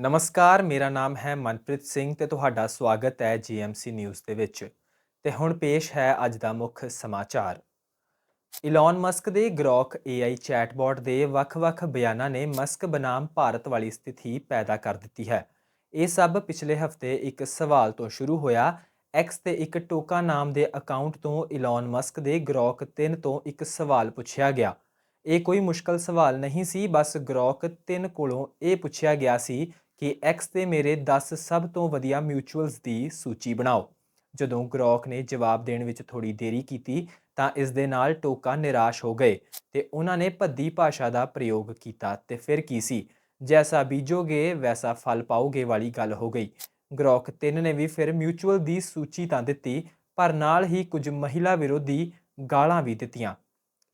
ਨਮਸਕਾਰ, ਮੇਰਾ ਨਾਮ ਹੈ ਮਨਪ੍ਰੀਤ ਸਿੰਘ ਤੇ ਤੁਹਾਡਾ ਸਵਾਗਤ ਹੈ ਜੀਐਮਸੀ ਨਿਊਜ਼ ਦੇ ਵਿੱਚ। ਤੇ ਹੁਣ ਪੇਸ਼ ਹੈ ਅੱਜ ਦਾ ਮੁੱਖ ਸਮਾਚਾਰ। ਇਲਨ ਮਸਕ ਦੇ ਗ੍ਰੋਕ AI ਚੈਟਬੋਟ ਦੇ ਵੱਖ-ਵੱਖ ਬਿਆਨਾਂ ਨੇ ਮਸਕ ਬਨਾਮ ਭਾਰਤ ਵਾਲੀ ਸਥਿਤੀ ਪੈਦਾ ਕਰ ਦਿੱਤੀ ਹੈ। ਇਹ ਸਭ ਪਿਛਲੇ ਹਫ਼ਤੇ ਇੱਕ ਸਵਾਲ ਤੋਂ ਸ਼ੁਰੂ ਹੋਇਆ। X ਤੇ ਇੱਕ ਟੋਕਾ ਨਾਮ ਦੇ ਅਕਾਊਂਟ ਤੋਂ ਇਲਨ ਮਸਕ ਦੇ ਗ੍ਰੋਕ 3 ਤੋਂ ਇੱਕ ਸਵਾਲ ਪੁੱਛਿਆ ਗਿਆ। ਇਹ ਕੋਈ ਮੁਸ਼ਕਲ ਸਵਾਲ ਨਹੀਂ ਸੀ, ਬਸ ਗ੍ਰੋਕ 3 ਕੋਲੋਂ ਇਹ ਪੁੱਛਿਆ ਗਿਆ ਸੀ ਕਿ ਐਕਸ ਤੇ ਮੇਰੇ 10 ਸਭ ਤੋਂ ਵਧੀਆ ਮਿਊਚੁਅਲਸ ਦੀ ਸੂਚੀ ਬਣਾਓ। ਜਦੋਂ ਗ੍ਰੋਕ ਨੇ ਜਵਾਬ ਦੇਣ ਵਿੱਚ ਥੋੜੀ ਦੇਰੀ ਕੀਤੀ, ਤਾਂ ਇਸ ਦੇ ਨਾਲ ਟੋਕਾ ਨਿਰਾਸ਼ ਹੋ ਗਏ ਤੇ ਉਹਨਾਂ ਨੇ ਭੱਦੀ ਭਾਸ਼ਾ ਦਾ ਪ੍ਰਯੋਗ ਕੀਤਾ ਤੇ ਫਿਰ ਕੀ ਸੀ? ਜੈਸਾ ਬੀਜੋਗੇ, ਵੈਸਾ ਫਲ ਪਾਓਗੇ ਵਾਲੀ ਗੱਲ ਹੋ ਗਈ। ਗ੍ਰੋਕ 3 ਨੇ ਵੀ ਫਿਰ ਮਿਊਚੁਅਲ ਦੀ ਸੂਚੀ ਤਾਂ ਦਿੱਤੀ, ਪਰ ਨਾਲ ਹੀ ਕੁਝ ਮਹਿਲਾ ਵਿਰੋਧੀ ਗਾਲਾਂ ਵੀ ਦਿੱਤੀਆਂ।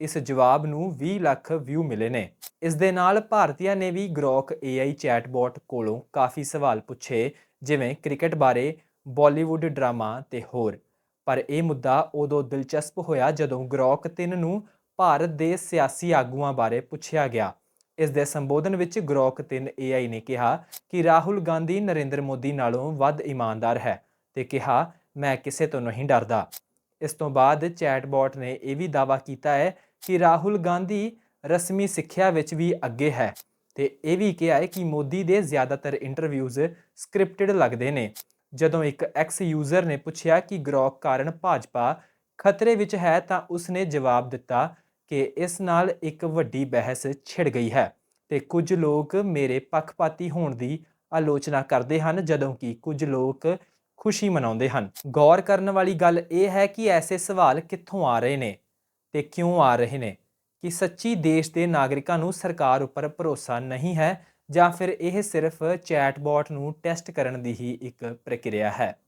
ਇਸ ਜਵਾਬ ਨੂੰ 20 ਲੱਖ ਵਿਊ ਮਿਲੇ ਨੇ। ਇਸ ਦੇ ਨਾਲ ਭਾਰਤੀਆਂ ਨੇ ਵੀ ਗ੍ਰੋਕ AI ਚੈਟਬੋਟ ਕੋਲੋਂ ਕਾਫੀ ਸਵਾਲ ਪੁੱਛੇ, ਜਿਵੇਂ ਕ੍ਰਿਕਟ ਬਾਰੇ, ਬਾਲੀਵੁੱਡ ਡਰਾਮਾ ਤੇ ਹੋਰ। ਪਰ ਇਹ ਮੁੱਦਾ ਉਦੋਂ ਦਿਲਚਸਪ ਹੋਇਆ ਜਦੋਂ ਗ੍ਰੋਕ 3 ਨੂੰ ਭਾਰਤ ਦੇ ਸਿਆਸੀ ਆਗੂਆਂ ਬਾਰੇ ਪੁੱਛਿਆ ਗਿਆ। ਇਸ ਦੇ ਸੰਬੋਧਨ ਵਿੱਚ ਗ੍ਰੋਕ 3 AI ਨੇ ਕਿਹਾ ਕਿ ਰਾਹੁਲ ਗਾਂਧੀ ਨਰਿੰਦਰ ਮੋਦੀ ਨਾਲੋਂ ਵੱਧ ਇਮਾਨਦਾਰ ਹੈ ਤੇ ਕਿਹਾ, ਮੈਂ ਕਿਸੇ ਤੋਂ ਨਹੀਂ ਡਰਦਾ। ਇਸ ਤੋਂ ਬਾਅਦ ਚੈਟਬੋਟ ਨੇ ਇਹ ਵੀ ਦਾਅਵਾ ਕੀਤਾ ਹੈ ਕਿ ਰਾਹੁਲ ਗਾਂਧੀ ਰਸਮੀ ਸਿੱਖਿਆ ਵਿੱਚ ਵੀ ਅੱਗੇ ਹੈ ਤੇ ਇਹ ਵੀ ਕਿਹਾ ਹੈ ਕਿ ਮੋਦੀ ਦੇ ਜ਼ਿਆਦਾਤਰ ਇੰਟਰਵਿਊਜ਼ ਸਕ੍ਰਿਪਟਡ ਲੱਗਦੇ ਨੇ। ਜਦੋਂ ਇੱਕ ਐਕਸ ਯੂਜ਼ਰ ਨੇ ਪੁੱਛਿਆ ਕਿ ਗ੍ਰੋਕ ਕਾਰਨ ਭਾਜਪਾ ਖਤਰੇ ਵਿੱਚ ਹੈ ਤਾਂ ਉਸਨੇ ਜਵਾਬ ਦਿੱਤਾ ਕਿ ਇਸ ਨਾਲ ਇੱਕ ਵੱਡੀ ਬਹਿਸ ਛਿੜ ਗਈ ਹੈ ਤੇ ਕੁਝ ਲੋਕ ਮੇਰੇ ਪੱਖਪਾਤੀ ਹੋਣ ਦੀ ਆਲੋਚਨਾ ਕਰਦੇ ਹਨ ਜਦੋਂ ਕਿ ਕੁਝ ਲੋਕ ਖੁਸ਼ੀ ਮਨਾਉਂਦੇ ਹਨ। ਗੌਰ ਕਰਨ ਵਾਲੀ ਗੱਲ ਇਹ ਹੈ ਕਿ ਐਸੇ ਸਵਾਲ ਕਿੱਥੋਂ ਆ ਰਹੇ ਨੇ? ਤੇ ਕਿਉਂ ਆ ਰਹੇ ਨੇ? ਕਿ ਸੱਚੀ ਦੇਸ਼ ਦੇ ਨਾਗਰਿਕਾਂ ਨੂੰ ਸਰਕਾਰ ਉੱਪਰ ਭਰੋਸਾ ਨਹੀਂ ਹੈ ਜਾਂ ਫਿਰ ਇਹ ਸਿਰਫ ਚੈਟਬੋਟ ਨੂੰ ਟੈਸਟ ਕਰਨ ਦੀ ਹੀ ਇੱਕ ਪ੍ਰਕਿਰਿਆ ਹੈ?